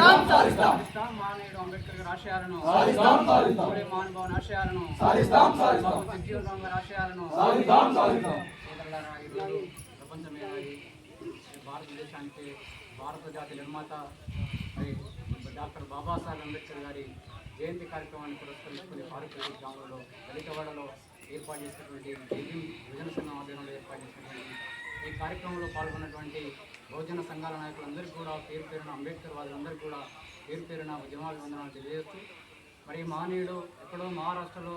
సాధిస్తాం సాధిస్తాం అంబేద్కర్ గారి ఆశయాలను సాధిస్తాం సాధిస్తాం ఆశయాలను సాధిస్తాం సాధిస్తాం బాబు జగజీవన్ గారి ఆశయాలను సాధిస్తాం సాధిస్తాం సోదరులారా, ఈరోజు ప్రపంచమే మరి భారతదేశానికి భారత జాతి నిర్మాత మరి డాక్టర్ బాబాసాహెబ్ అంబేద్కర్ గారి జయంతి కార్యక్రమాన్ని పురస్కరించుకుని పారిపల్లి గ్రామంలో దళితవాడలో ఏర్పాటు చేసినటువంటి జైవీం యువజన సంఘం ఆధ్వర్యంలో ఏర్పాటు చేసినటువంటి ఈ కార్యక్రమంలో పాల్గొన్నటువంటి బహుజన సంఘాల నాయకులందరికీ కూడా పేరు పేరున అంబేద్కర్ వాళ్ళందరికీ కూడా పేరు పేరున ఉద్యమాభివందనాలు తెలియజేస్తూ మరి మహనీయుడు ఎక్కడో మహారాష్ట్రలో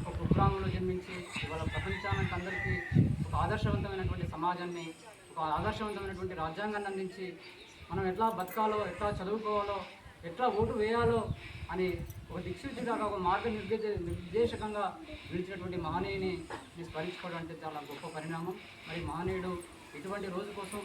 ఒక కుగ్రామంలో జన్మించి ఇవాళ ప్రపంచానికి అందరికీ ఒక ఆదర్శవంతమైనటువంటి సమాజాన్ని ఒక ఆదర్శవంతమైనటువంటి రాజ్యాంగాన్ని అందించి మనం ఎట్లా బతకాలో ఎట్లా చదువుకోవాలో ఎట్లా ఓటు వేయాలో అని ఒక దిక్సూచిగా ఒక మార్గ నిర్దేశ నిర్దేశకంగా నిలిచినటువంటి మహనీయుని స్మరించుకోవడం అంటే చాలా గొప్ప పరిణామం. మరి మహనీయుడు ఇటువంటి రోజు కోసం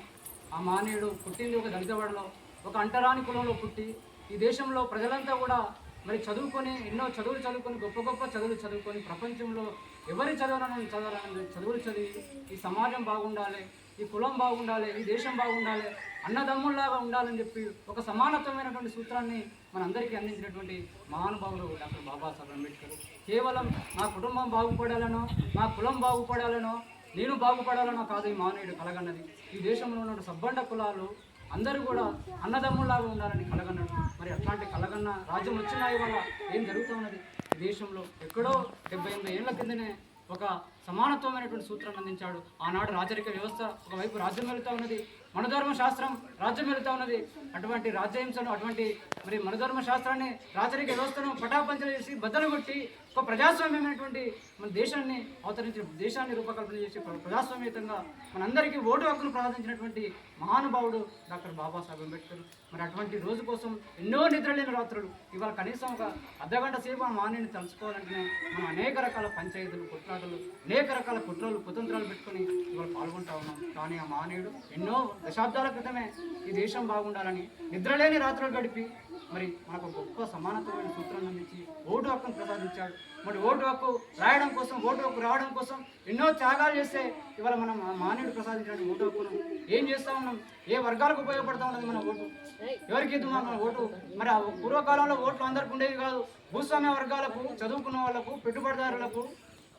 ఆ మహనీయుడు పుట్టింది ఒక దళితవాడలో ఒక అంటరాని కులంలో పుట్టి ఈ దేశంలో ప్రజలంతా కూడా మరి చదువుకొని ఎన్నో చదువులు చదువుకొని గొప్ప గొప్ప చదువులు చదువుకొని ప్రపంచంలో ఎవరి చదవాలని చదవాలని చదువులు చదివి ఈ సమాజం బాగుండాలి ఈ కులం బాగుండాలి ఈ దేశం బాగుండాలి అన్నదమ్ముల్లాగా ఉండాలని చెప్పి ఒక సమానత్వమైనటువంటి సూత్రాన్ని మనందరికీ అందించినటువంటి మహానుభావుడు డాక్టర్ బాబాసాహెబ్ అంబేద్కర్. కేవలం నా కుటుంబం బాగుపడాలనో నా కులం బాగుపడాలనో నేను బాగుపడాలనో కాదు ఈ మానవుడు కలగన్నది. ఈ దేశంలో ఉన్న సబ్బండ కులాలు అందరూ కూడా అన్నదమ్ముల్లాగా ఉండాలని కలగన్నాడు మరి అట్లాంటి కలగన్న రాజ్యం వచ్చినా ఇవాళ ఏం జరుగుతున్నది ఈ దేశంలో ఎక్కడో డెబ్బై ఎనిమిది ఏళ్ళ కిందనే ఒక సమానత్వమైనటువంటి సూత్రాన్ని అందించాడు. ఆనాడు రాజరిక వ్యవస్థ ఒకవైపు రాజ్యం వెళుతూ ఉన్నది. మనధర్మ శాస్త్రం రాజ్యం వెళుతూ ఉన్నది. అటువంటి రాజ్యహింసను అటువంటి మరి మనధర్మ శాస్త్రాన్ని రాచరిక వ్యవస్థను పటాపంచలు చేసి బద్దలు కొట్టి ఒక ప్రజాస్వామ్యమైనటువంటి మన దేశాన్ని అవతరించి దేశాన్ని రూపకల్పన చేసి ప్రజాస్వామ్యతంగా మనందరికీ ఓటు హక్కును ప్రార్థించినటువంటి మహానుభావుడు డాక్టర్ బాబాసాహెబ్ అంబేద్కర్. మరి అటువంటి రోజు కోసం ఎన్నో నిద్రలేని రాత్రులు. ఇవాళ కనీసం ఒక అర్ధగంట సేపు ఆ మాన్యుని తలుచుకోవాలంటే మనం అనేక రకాల పంచాయతీలు కుట్రాటలు అనేక రకాల కుట్రలు కుతంత్రాలు పెట్టుకొని ఇవాళ పాల్గొంటా ఉన్నాం. కానీ ఆ మానేయుడు ఎన్నో దశాబ్దాల క్రితమే ఈ దేశం బాగుండాలని నిద్రలేని రాత్రులు గడిపి మరి మనకు గొప్ప సమానత్వమైన సూత్రం అందించి ఓటు హక్కును ప్రసాదించాడు. మరి ఓటు హక్కు రాయడం కోసం ఓటు హక్కు రావడం కోసం ఎన్నో త్యాగాలు చేస్తే ఇవాళ మనం మానవుడు ప్రసాదించిన ఓటు హక్కును ఏం చేస్తా ఉన్నాం? ఏ వర్గాలకు ఉపయోగపడతా ఉన్నది మన ఓటు? ఎవరికి మన ఓటు? మరి ఆ పూర్వకాలంలో ఓట్లు అందరికి ఉండేవి కాదు. భూస్వామ్య వర్గాలకు చదువుకున్న వాళ్ళకు పెట్టుబడిదారులకు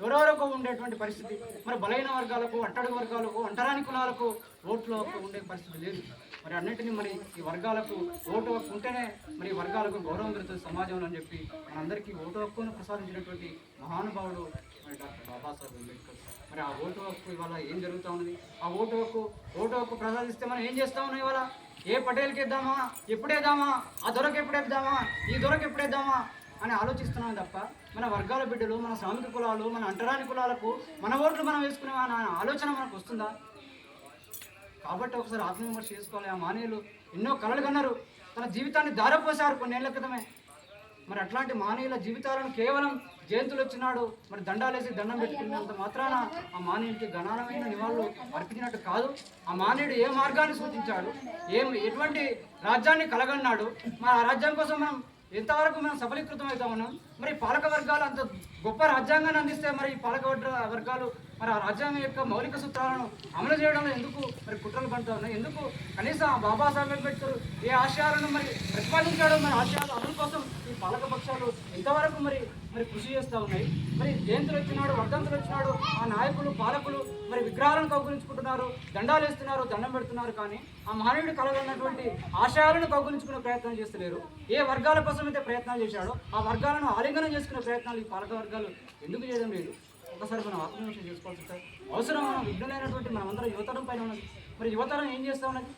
ఎవరెవరకు ఉండేటువంటి పరిస్థితి. మరి బలైన వర్గాలకు అట్టడుగు వర్గాలకు అంటరాని కులాలకు ఓట్లు హక్కు ఉండే పరిస్థితి లేదు. మరి అన్నింటినీ మరి ఈ వర్గాలకు ఓటు హక్కు ఉంటేనే మరి ఈ వర్గాలకు గౌరవం పెడుతుంది సమాజంలో అని చెప్పి మనందరికీ ఓటు హక్కును ప్రసాదించినటువంటి మహానుభావుడు మరి డాక్టర్ బాబాసాహెబ్ అంబేద్కర్ మరి ఆ ఓటు హక్కు ఇవాళ ఏం జరుగుతూ ఉన్నది? ఆ ఓటు హక్కు ఓటు హక్కు ప్రసాదిస్తే మనం ఏం చేస్తా ఉన్నాం ఇవాళ? ఏ పటేల్కి ఇద్దామా ఎప్పుడేద్దామా? ఆ దొరకు ఎప్పుడేద్దామా? ఈ దొరకు ఎప్పుడేద్దామా? అని ఆలోచిస్తున్నాం తప్ప మన వర్గాల బిడ్డలు మన శ్రామిక కులాలు మన అంటరాని కులాలకు మన ఓట్లు మనం వేసుకునే అనే ఆలోచన మనకు వస్తుందా? కాబట్టి ఒకసారి ఆత్మవిమర్శ చేసుకోవాలి. ఆ మానేయులు ఎన్నో కలలు కన్నారు. తన జీవితాన్ని దారపోసారు కొన్నేళ్ళ క్రితమే. మరి అట్లాంటి మానవుల జీవితాలను కేవలం జయంతులు వచ్చినాడు మరి దండాలేసి దండం పెట్టుకున్నంత మాత్రాన ఆ మానవుడికి గణానమైన నివాళులు అర్పించినట్టు కాదు. ఆ మానవుడు ఏ మార్గాన్ని సూచించాడు? ఏం ఎటువంటి రాజ్యాన్ని కలగన్నాడు? మరి ఆ రాజ్యం కోసం మనం ఎంతవరకు మనం సఫలీకృతం అవుతా ఉన్నాం. మరి పాలక వర్గాలు అంత గొప్ప రాజ్యాంగాన్ని అందిస్తే మరి పాలక వర్గాలు మరి ఆ రాజ్యాంగం యొక్క మౌలిక సూత్రాలను అమలు చేయడంలో ఎందుకు మరి కుట్రలు పడుతూ ఉన్నాయి? ఎందుకు కనీసం బాబాసాహెబ్ అంబేద్కర్ ఏ ఆశయాలను మరి ప్రతిపాదించాడో మరి ఆశయాలు అమలు కోసం పాలకపక్షాలు ఇంతవరకు ఎంతవరకు మరి మరి కృషి చేస్తూ ఉన్నాయి. మరి జయంతులు వచ్చినాడు వర్ధంతులు వచ్చినాడు ఆ నాయకులు పాలకులు మరి విగ్రహాలను కౌగులించుకుంటున్నారు దండాలు వేస్తున్నారు దండం పెడుతున్నారు కానీ ఆ మహనీయుడు కలగన్నటువంటి ఆశయాలను కౌగులించుకునే ప్రయత్నం చేస్తలేరు. ఏ వర్గాల కోసం అయితే ప్రయత్నాలు చేశాడో ఆ వర్గాలను ఆలింగనం చేసుకునే ప్రయత్నాలు ఈ పాలక వర్గాలు ఎందుకు చేయడం లేదు? ఒకసారి మనం ఆత్మవిమర్శ చేసుకోవాల్సి ఉంటుంది అవసరం మనం విఘ్నులైనటువంటి మనమందరం యువతరం పైన ఉన్నది. మరి యువతరం ఏం చేస్తా ఉన్నది?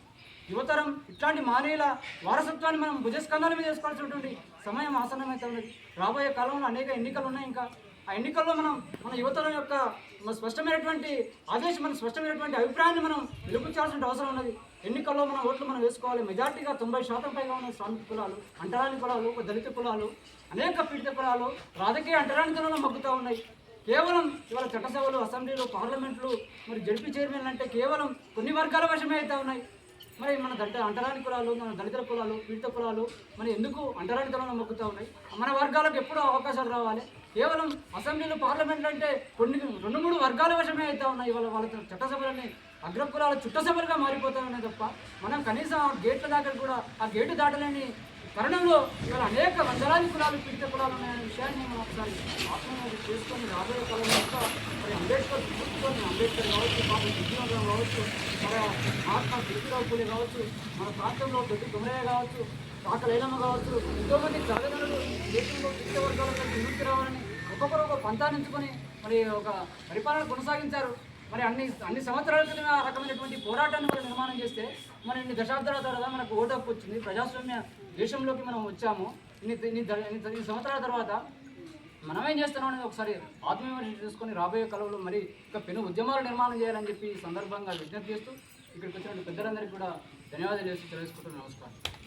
యువతరం ఇట్లాంటి మానవుల వారసత్వాన్ని మనం భుజస్కంధాల మీద చేసుకోవాల్సినటువంటి సమయం ఆసన్నమైతే ఉన్నది రాబోయే కాలంలో అనేక ఎన్నికలు ఉన్నాయి ఇంకా. ఆ ఎన్నికల్లో మనం మన యువతరం యొక్క మన స్పష్టమైనటువంటి ఆదేశం మన స్పష్టమైనటువంటి అభిప్రాయాన్ని మనం నిరూపించాల్సిన అవసరం ఉన్నది. ఎన్నికల్లో మన ఓట్లు మనం వేసుకోవాలి. మెజార్టీగా తొంభై శాతం పైగా ఉన్న శ్రామిక కులాలు అంటరాని కులాలు దళిత కులాలు అనేక పీడిత కులాలు రాజకీయ అంటరానితనంలో మగ్గుతూ ఉన్నాయి. కేవలం ఇవాళ చట్టసభలు అసెంబ్లీలు పార్లమెంట్లు మరి జడ్పీ చైర్మన్ అంటే కేవలం కొన్ని వర్గాల వశమే అవుతూ ఉన్నాయి. మరి మన దళిత అంటరాని కులాలు మన దళిత కులాలు పీడిత కులాలు మరి ఎందుకు అంటరానితనంలో మొక్కుతూ ఉన్నాయి? మన వర్గాలకు ఎప్పుడూ అవకాశాలు రావాలి? కేవలం అసెంబ్లీలు పార్లమెంట్లు అంటే కొన్ని రెండు మూడు వర్గాల వశమే అవుతా ఉన్నాయి. ఇవాళ వాళ్ళ చట్టసభలని అగ్రకులాల చుట్టసభలుగా మారిపోతా ఉన్నాయి తప్ప మనం కనీసం ఆ గేట్ల దాకా కూడా ఆ గేటు దాటలేని తరుణంలో ఇవాళ అనేక వందలాది కులాలు పీడిత కులాలు ఉన్నాయనే విషయాన్ని మనం ఒకసారి ఆత్మహత్య చేసుకొని రాబోయే కాలం యొక్క మరి అంబేద్కర్ చూసుకొని అంబేద్కర్ కావచ్చు బాబు విజయనగరం కావచ్చు మన మహాత్మా జ్యోతిరావు పూలే కావచ్చు మన ప్రాంతంలో దొడ్డి కుమరయ్య కావచ్చు కాక లైలమ్మ కావచ్చు ఎంతోమంది తల్లిదండ్రులు దేశంలో వివిధ వర్గాలకు విముక్తి రావాలని ఒక్కొక్కరు ఒక పంతానించుకొని మరి ఒక పరిపాలన కొనసాగించారు. మరి అన్ని అన్ని సంవత్సరాల క్రితం ఆ రకమైనటువంటి పోరాటాన్ని మనం నిర్మాణం చేస్తే మన ఇన్ని దశాబ్దాల తర్వాత మనకు ఓటు హక్కు వచ్చింది ప్రజాస్వామ్య దేశంలోకి మనం వచ్చాము ఇన్ని ఇన్ని ఇన్ని సంవత్సరాల తర్వాత మనం ఏం చేస్తున్నాం అనేది ఒకసారి ఆత్మవిమర్శ చేసుకొని రాబోయే కాలంలో మరి ఇంకా పెను ఉద్యమాలు నిర్మాణం చేయాలని చెప్పి ఈ సందర్భంగా విజ్ఞప్తి చేస్తూ ఇక్కడికి వచ్చిన పెద్దలందరికీ కూడా ధన్యవాదాలు చేస్తూ తెలుసుకుంటున్నాను నమస్కారం.